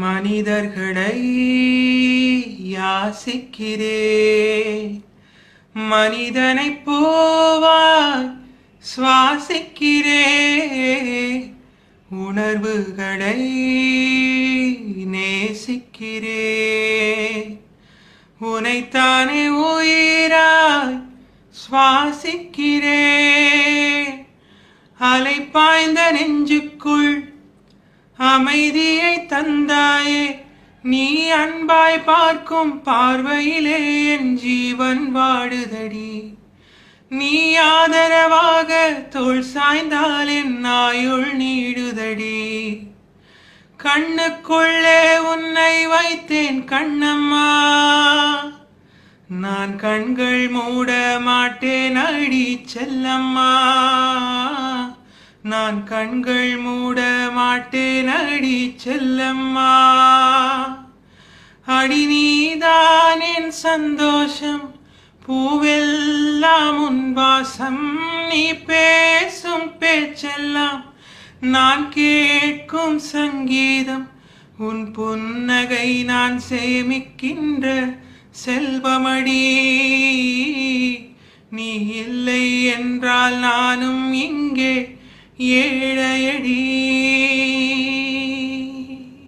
மனிதர்களை யாசிக்கிறே மனிதனை போவாய் சுவாசிக்கிறே உணர்வுகளை நேசிக்கிறே உனைத்தானே உயிராய் சுவாசிக்கிறே அலை பாய்ந்த நெஞ்சுக்குள் அமைதியை தந்தாயே. நீ அன்பாய் பார்க்கும் பார்வையிலே என் ஜீவன் வாடுதடி. நீ ஆதரவாக தோல் சாய்ந்தால் என் ஆயுள் நீடுதடி. கண்ணுக்குள்ளே உன்னை வைத்தேன் கண்ணம்மா. நான் கண்கள் மூட மாட்டேன் அடி செல்லம்மா. நான் கண்கள் மூட மாட்டேன் அடி செல்லம்மா. அடி நீதான் என் சந்தோஷம் பூவெல்லாம் உன் வாசம். நீ பேசும் பேச்செல்லாம் நான் கேட்கும் சங்கீதம். உன் புன்னகை நான் சேமிக்கின்ற செல்வமடி. நீ இல்லை என்றால் நானும் இங்கே ஏழையடி